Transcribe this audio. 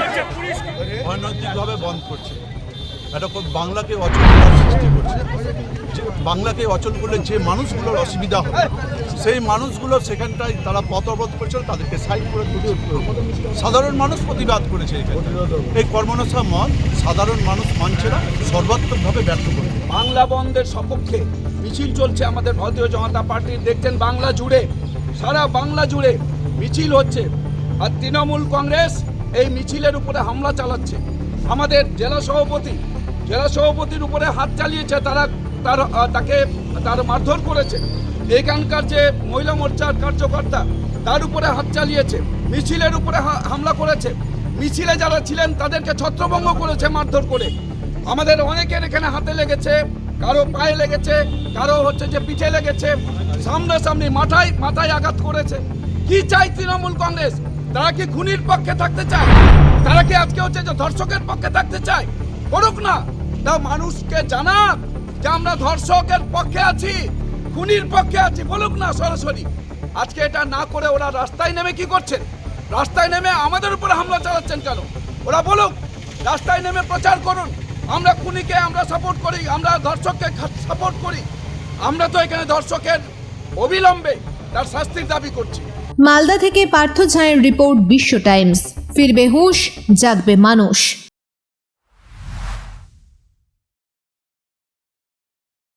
হচ্ছে পুলিশ অনৈতিকভাবে বন্ধ করছে। খুব বাংলাকে অচল সৃষ্টি করছে। যে বাংলাকে অচল করলে যে মানুষগুলোর অসুবিধা হবে সেই মানুষগুলো সেখানটায় তারা পথ করেছিল, তাদেরকে সাইড করে তুলে সাধারণ মানুষ প্রতিবাদ করেছে এই কর্মনসা মন সাধারণ মানুষ মানছে না, সর্বাত্মকভাবে ব্যর্থ করে। বাংলা বন্ধের সপক্ষে মিছিল চলছে আমাদের ভারতীয় জনতা পার্টির। দেখছেন বাংলা জুড়ে, সারা বাংলা জুড়ে মিছিল হচ্ছে। আর তৃণমূল কংগ্রেস এই মিছিলের উপরে হামলা চালাচ্ছে। আমাদের জেলা সভাপতি জেলা সভাপতির উপরে হাত চালিয়েছে, তারা তার তাকে তার মারধর করেছে। এখানকার যে মহিলা মোর্চার কার্যকর্তা, তার উপরে হাত চালিয়েছে, মিছিলের উপরে হামলা করেছে। মিছিলে যারা ছিলেন, তাদেরকে ছত্রভঙ্গ করেছে মারধর করে। আমাদের অনেকের এখানে হাতে লেগেছে, কারও পায়ে লেগেছে, কারও হচ্ছে যে পিঠে লেগেছে, সামনাসামনি মাথায় মাথায় আঘাত করেছে। কি চাই তৃণমূল কংগ্রেস? তারা কি খুনির পক্ষে থাকতে চায়? তারা কি আজকে হচ্ছে যে ধর্ষকের পক্ষে থাকতে চায়? করুক না। তা মানুষকে জানাক যে আমরা ধর্ষকের পক্ষে আছি, খুনির পক্ষে আছি, বলুক না সরাসরি। আজকে এটা না করে ওরা রাস্তায় নেমে কি করছেন রাস্তায় নেমে আমাদের উপরে হামলা চালাচ্ছেন কেন? ওরা বলুক, রাস্তায় নেমে প্রচার করুন। আমরা খুনিকে আমরা সাপোর্ট করি, আমরা ধর্ষককে সাপোর্ট করি। আমরা তো এখানে ধর্ষকের অবিলম্বে তার শাস্তির দাবি করছি। মালদা থেকে পার্থ ঝায়ের রিপোর্ট বিশ্ব টাইমস। ফিরবে হুশ, জাগবে মানুষ।